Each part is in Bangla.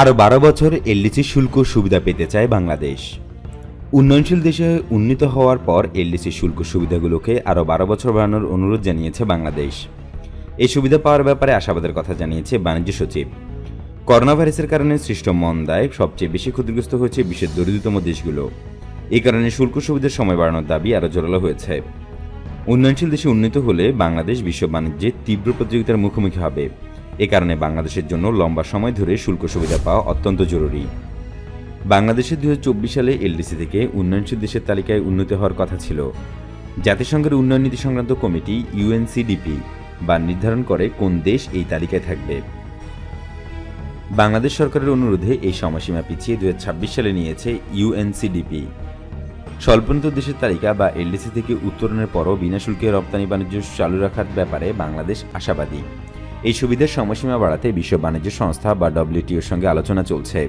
আরও বারো বছর এলডিসি শুল্ক সুবিধা পেতে চায় বাংলাদেশ। উন্নয়নশীল দেশে উন্নীত হওয়ার পর এলডিসি শুল্ক সুবিধাগুলোকে আরও বারো বছর বাড়ানোর অনুরোধ জানিয়েছে বাংলাদেশ। এই সুবিধা পাওয়ার ব্যাপারে আশাবাদের কথা জানিয়েছে বাণিজ্য সচিব। করোনা ভাইরাসের কারণে সৃষ্ট মন্দায় সবচেয়ে বেশি ক্ষতিগ্রস্ত হয়েছে বিশ্বের দরিদ্রতম দেশগুলো। এই কারণে শুল্ক সুবিধার সময় বাড়ানোর দাবি আরও জোরালো হয়েছে। উন্নয়নশীল দেশে উন্নীত হলে বাংলাদেশ বিশ্ব বাণিজ্যে তীব্র প্রতিযোগিতার মুখোমুখি হবে। এ কারণে বাংলাদেশের জন্য লম্বা সময় ধরে শুল্ক সুবিধা পাওয়া অত্যন্ত জরুরি। বাংলাদেশে দুই হাজার চব্বিশ সালে এলডিসি থেকে উন্নয়নশীল দেশের তালিকায় উন্নতি হওয়ার কথা ছিল। জাতিসংঘের উন্নয়ন নীতি সংক্রান্ত কমিটি, ইউএনসিডিপি, বা নির্ধারণ করে কোন দেশ এই তালিকায় থাকবে। বাংলাদেশ সরকারের অনুরোধে এই সময়সীমা পিছিয়ে দুই হাজার ছাব্বিশ সালে নিয়েছে ইউএনসিডিপি। স্বল্পোন্নত দেশের তালিকা বা এলডিসি থেকে উত্তরণের পরও বিনা শুল্কে রপ্তানি বাণিজ্য চালু রাখার ব্যাপারে বাংলাদেশ আশাবাদী। এই সুবিধার সময়সীমা বাড়াতে বিশ্ব বাণিজ্য সংস্থা বা ডব্লিউটিওর সঙ্গে আলোচনা চলছে।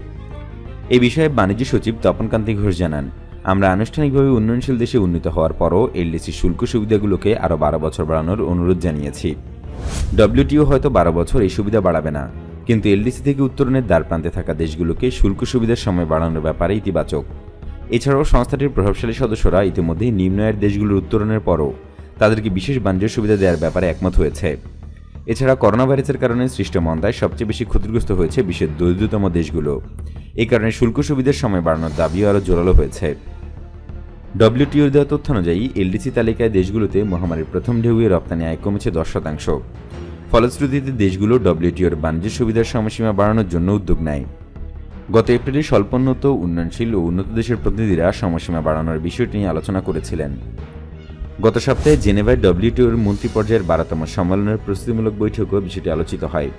এ বিষয়ে বাণিজ্য সচিব তপনকান্তি ঘোষ জানান, আমরা আনুষ্ঠানিকভাবে উন্নয়নশীল দেশে উন্নীত হওয়ার পরও এলডিসি শুল্ক সুবিধাগুলোকে আরও বারো বছর বাড়ানোর অনুরোধ জানিয়েছি। ডব্লিউটিও হয়তো বারো বছর এই সুবিধা বাড়াবে না, কিন্তু এলডিসি থেকে উত্তরণের দ্বার প্রান্তে থাকা দেশগুলোকে শুল্ক সুবিধার সময় বাড়ানোর ব্যাপারে ইতিবাচক। এছাড়াও সংস্থাটির প্রভাবশালী সদস্যরা ইতিমধ্যেই নিম্ন আয়ের দেশগুলোর উত্তরণের পরও তাদেরকে বিশেষ বাণিজ্য সুবিধা দেওয়ার ব্যাপারে একমত হয়েছে। এছাড়া করোনা ভাইরাসের কারণে সৃষ্ট মন্দায় সবচেয়ে বেশি ক্ষতিগ্রস্ত হয়েছে বিশ্বের দরিদ্রতম দেশগুলো। এই কারণে শুল্ক সুবিধার সময় বাড়ানোর দাবিও আরও জোরালো হয়েছে। ডব্লিউটিওর দেওয়া তথ্য অনুযায়ী, এলডিসি তালিকায় দেশগুলোতে মহামারীর প্রথম ঢেউয়ে রপ্তানি আয় কমেছে দশ শতাংশ। ফলশ্রুতিতে দেশগুলো ডব্লিউটিওর বাণিজ্য সুবিধার সময়সীমা বাড়ানোর জন্য উদ্যোগ নেয়। গত এপ্রিলে স্বল্পোন্নত, উন্নয়নশীল ও উন্নত দেশের প্রতিনিধিরা সময়সীমা বাড়ানোর বিষয়টি নিয়ে আলোচনা করেছিলেন। গত সপ্তাহে জেনেভায় ডব্লিউটিওর মন্ত্রী পর্যায়ের বারোতম সম্মেলনের প্রস্তুতিমূলক বৈঠকেও বিষয়টি আলোচিত হয়।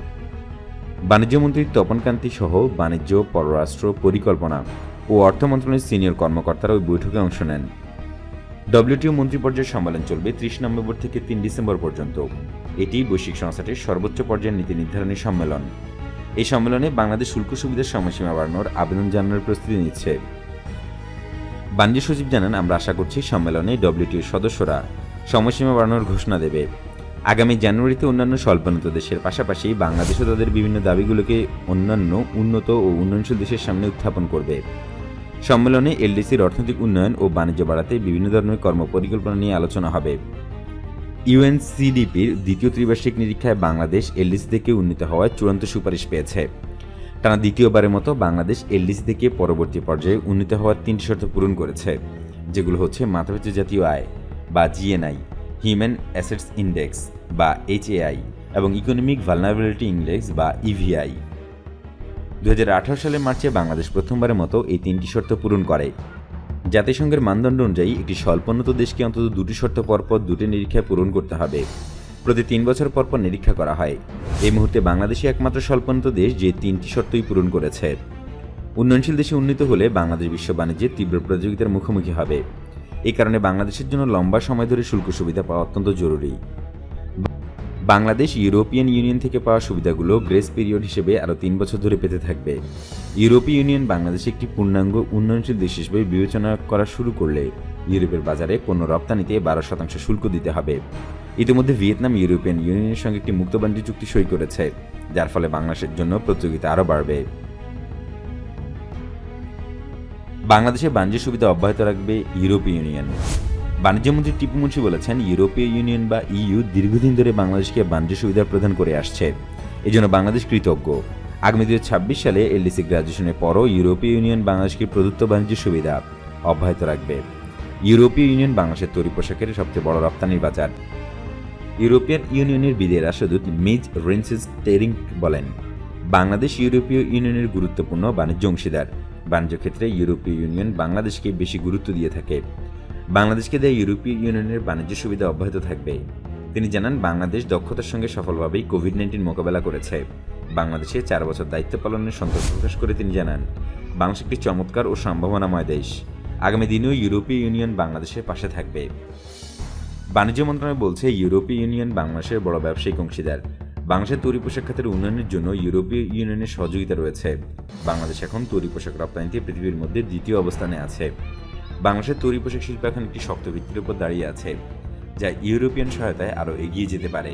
বাণিজ্যমন্ত্রী তপন কান্তি সহ বাণিজ্য, পররাষ্ট্র, পরিকল্পনা ও অর্থ মন্ত্রণালয়ের সিনিয়র কর্মকর্তারা ওই বৈঠকে অংশ নেন। ডব্লিউটিও মন্ত্রী পর্যায়ের সম্মেলন চলবে ত্রিশ নভেম্বর থেকে তিন ডিসেম্বর পর্যন্ত। এটি বৈশ্বিক সংস্থাটির সর্বোচ্চ পর্যায়ের নীতি নির্ধারণী সম্মেলন। এই সম্মেলনে বাংলাদেশ শুল্ক সুবিধার সময়সীমা বাড়ানোর আবেদন জানানোর প্রস্তুতি নিচ্ছে। বাণিজ্য সচিব জানান, আমরা আশা করছি সম্মেলনে ডব্লিউটিওর সদস্যরা সময়সীমা বাড়ানোর ঘোষণা দেবে। আগামী জানুয়ারিতে অন্যান্য স্বল্পোন্নত দেশের পাশাপাশি বাংলাদেশও তাদের বিভিন্ন দাবিগুলোকে অন্যান্য উন্নত ও উন্নয়নশীল দেশের সামনে উত্থাপন করবে। সম্মেলনে এলডিসির অর্থনৈতিক উন্নয়ন ও বাণিজ্য বাড়াতে বিভিন্ন ধরনের কর্মপরিকল্পনা নিয়ে আলোচনা হবে। ইউএনসিডিপির দ্বিতীয় ত্রিবার্ষিক নিরীক্ষায় বাংলাদেশ এলডিসি থেকে উন্নীত হওয়ার চূড়ান্ত সুপারিশ পেয়েছে। টানা দ্বিতীয়বারের মতো বাংলাদেশ এলডিসি থেকে পরবর্তী পর্যায়ে উন্নীত হওয়ার তিনটি শর্ত পূরণ করেছে, যেগুলো হচ্ছে মাথাপিছু জাতীয় আয় বা জিএনআই হিউম্যান অ্যাসেটস ইন্ডেক্স বা এইচএআই এবং ইকোনমিক ভালনারেবিলিটি ইন্ডেক্স বা E ইভিআই দু হাজার আঠারো সালের মার্চে বাংলাদেশ প্রথমবারের মতো এই তিনটি শর্ত পূরণ করে। জাতিসংঘের মানদণ্ড অনুযায়ী একটি স্বল্পোন্নত দেশকে অন্তত দুটি শর্ত পরপর দুটি নিরীক্ষায় পূরণ করতে হবে। প্রতি তিন বছর পর পর নিরীক্ষা করা হয়। এই মুহূর্তে বাংলাদেশই একমাত্র স্বল্পোন্নত দেশ যে তিনটি শর্তই পূরণ করেছে। উন্নয়নশীল দেশে উন্নীত হলে বাংলাদেশ বিশ্ব বাণিজ্যে তীব্র প্রতিযোগিতার মুখোমুখি হবে। এই কারণে বাংলাদেশের জন্য লম্বা সময় ধরে শুল্ক সুবিধা পাওয়া অত্যন্ত জরুরি। বাংলাদেশ ইউরোপিয়ান ইউনিয়ন থেকে পাওয়া সুবিধাগুলো গ্রেস পিরিয়ড হিসেবে আরও তিন বছর ধরে পেতে থাকবে। ইউরোপীয় ইউনিয়ন বাংলাদেশে একটি পূর্ণাঙ্গ উন্নয়নশীল দেশ হিসেবে বিবেচনা করা শুরু করলে ইউরোপের বাজারে পণ্য রপ্তানিতে বারো শতাংশ শুল্ক দিতে হবে। ইতিমধ্যে ভিয়েতনাম ইউরোপিয়ান ইউনিয়নের সঙ্গে একটি মুক্ত বাণিজ্য চুক্তি সই করেছে, যার ফলে বাংলাদেশের জন্য প্রতিযোগিতা আরও বাড়বে। বাংলাদেশে বাণিজ্য সুবিধা অব্যাহত রাখবে ইউরোপীয় ইউনিয়ন। বাণিজ্যমন্ত্রী টিপু মুন্সি বলেছেন, ইউরোপীয় ইউনিয়ন বা ইইউ দীর্ঘদিন ধরে বাংলাদেশকে বাণিজ্য সুবিধা প্রদান করে আসছে। এজন্য বাংলাদেশ কৃতজ্ঞ। আগামী দু ছাব্বিশ সালে এলডিসি গ্রাজুয়েশনের পরও ইউরোপীয় ইউনিয়ন বাংলাদেশকে প্রদত্ত বাণিজ্য সুবিধা অব্যাহত রাখবে। ইউরোপীয় ইউনিয়ন বাংলাদেশের তৈরি পোশাকের সবচেয়ে বড় রপ্তানির বাজার। ইউরোপিয়ান ইউনিয়নের বিদের রাষ্ট্রদূত মিজ রেন্সেস টেরিং বলেন, বাংলাদেশ ইউরোপীয় ইউনিয়নের গুরুত্বপূর্ণ বাণিজ্য অংশীদার। বাণিজ্য ক্ষেত্রে ইউরোপীয় ইউনিয়ন বাংলাদেশকে বেশি গুরুত্ব দিয়ে থাকে। বাংলাদেশকে দেয় ইউরোপীয় ইউনিয়নের বাণিজ্য সুবিধা অব্যাহত থাকবে। তিনি জানান, বাংলাদেশ দক্ষতার সঙ্গে সফলভাবেই কোভিড নাইন্টিন মোকাবেলা করেছে। বাংলাদেশে চার বছর দায়িত্ব পালনের সন্তোষ প্রকাশ করে তিনি জানান, বাংলাদেশ একটি চমৎকার ও সম্ভাবনাময় দেশ। আগামী দিনেও ইউরোপীয় ইউনিয়ন বাংলাদেশের পাশে থাকবে। বাণিজ্য মন্ত্রণালয় বলছে ইউরোপীয় ইউনিয়ন বাংলাদেশের বড় ব্যবসায়িক অংশীদার। বাংলাদেশের তৈরি পোশাক খাতের উন্নয়নের জন্য ইউরোপীয় ইউনিয়নের সহযোগিতা রয়েছে। বাংলাদেশ এখন তৈরি পোশাক রপ্তানিতে পৃথিবীর মধ্যে দ্বিতীয় অবস্থানে আছে। বাংলাদেশের তৈরি পোশাক শিল্প এখন একটি শক্ত ভিত্তির উপর দাঁড়িয়ে আছে, যা ইউরোপিয়ান সহায়তায় আরও এগিয়ে যেতে পারে।